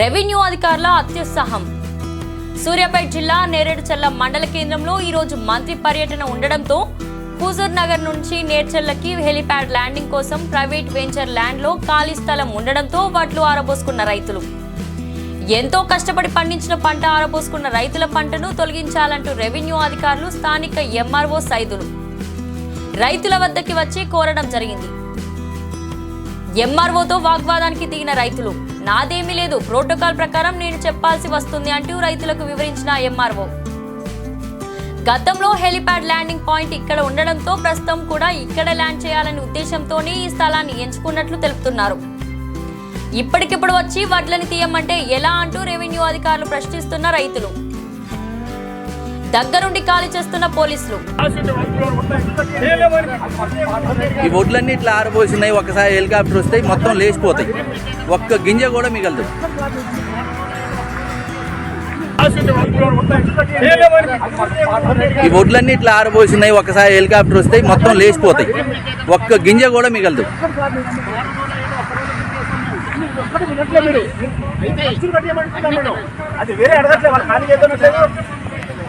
Revenue అధికారుల అత్యుత్సాహం. సూర్యాపేట జిల్లా నేరేడుచల్ల మండల కేంద్రంలో ఈరోజు మంత్రి పర్యటన ఉండడంతో హుజూర్ నగర్ నుంచి నేర్చెల్లకి హెలిప్యాడ్ ల్యాండింగ్ కోసం ప్రైవేట్ వెంచర్ ల్యాండ్లో ఖాళీ స్థలం ఉండడంతో వడ్లు ఆరబోసుకున్న రైతులు. ఎంతో కష్టపడి పండించిన పంట ఆరబోసుకున్న రైతుల పంటను తొలగించాలంటూ రెవెన్యూ అధికారులు స్థానిక ఎంఆర్ఓ సైదులు. రైతుల వద్దకి వచ్చి కోరడం జరిగింది. ఎంఆర్ఓతో వాగ్వాదానికి దిగిన రైతులు నాదేమీ లేదు ప్రోటోకాల్ ప్రకారం నేను చెప్పాల్సి వస్తుంది అంటూ రైతులకు వివరించిన ఎంఆర్ఓ గతంలో హెలిప్యాడ్ ల్యాండింగ్ పాయింట్ ఇక్కడ ఉండడంతో ప్రస్తుతం కూడా ఇక్కడ ల్యాండ్ చేయాలనే ఉద్దేశంతోనే ఈ స్థలాన్ని ఎంచుకున్నట్లు తెలుపుతున్నారు. ఇప్పటికిప్పుడు వచ్చి వడ్లని తీయమంటే ఎలా అంటూ రెవెన్యూ అధికారులు ప్రశ్నిస్తున్న రైతులు. దగ్గరుండి ఖాళీ చేస్తున్న పోలీసులు. ఈ ఒడ్లన్నీ ఇట్లా ఆరబోసినాయి ఒకసారి హెలికాప్టర్ వస్తాయి మొత్తం లేచిపోతాయి. ఒక్క గింజ కూడా మిగలదు. ఈ ఒడ్లన్నీ ఇట్లా ఆరబోసినాయి ఒకసారి హెలికాప్టర్ వస్తాయి మొత్తం లేచిపోతాయి. ఒక్క గింజ కూడా మిగలదు. అది వేరే అడగట్లే వాళ్ళు ఖాళీ చేద్దాం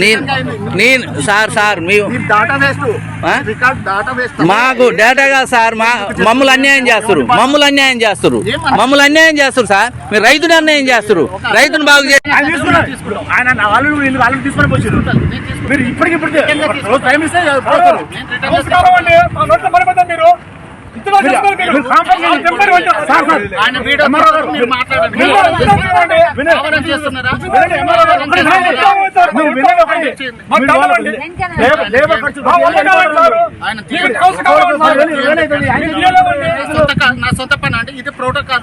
నేను నేను సార్ సార్ మాకు డేటా కాదు సార్ మా మమ్మల్ని అన్యాయం చేస్తారు మమ్మల్ని అన్యాయం చేస్తారు మమ్మల్ని అన్యాయం చేస్తారు సార్. మీరు రైతుని అన్యాయం చేస్తారు రైతుని బాగు చే ఆయన తీసుకున్నారు ఆయన నా సొంత పని అంటే ఇది ప్రోటోకాల్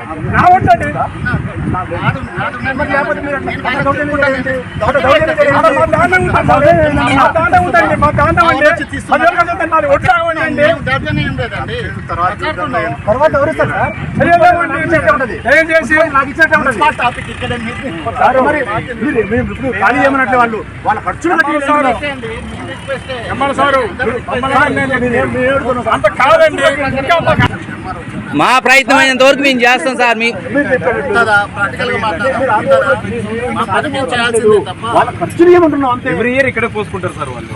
మా దాండం ఉందండి. మా అండి. తర్వాత ఎవరు సార్? తెలియలేమండి. ఇచ్చేట్టే ఉంటది. ఏం చేసి నాకు ఇచ్చేట్టే ఉంటది. మా టాపిక్ ఇక్కడ మీకు సార్ మరి మీరు మీరు ఇప్పుడు ఖాళీ చేయమన్నట్లే వాళ్ళు వాళ్ళ ఖర్చులు కట్టి సార్. అంత కాదండి మా ప్రయత్నం అయినంత వరకు మేము చేస్తాం సార్ మీ ఎవ్రీ ఇయర్ ఇక్కడే పోసుకుంటారు సార్ వాళ్ళు.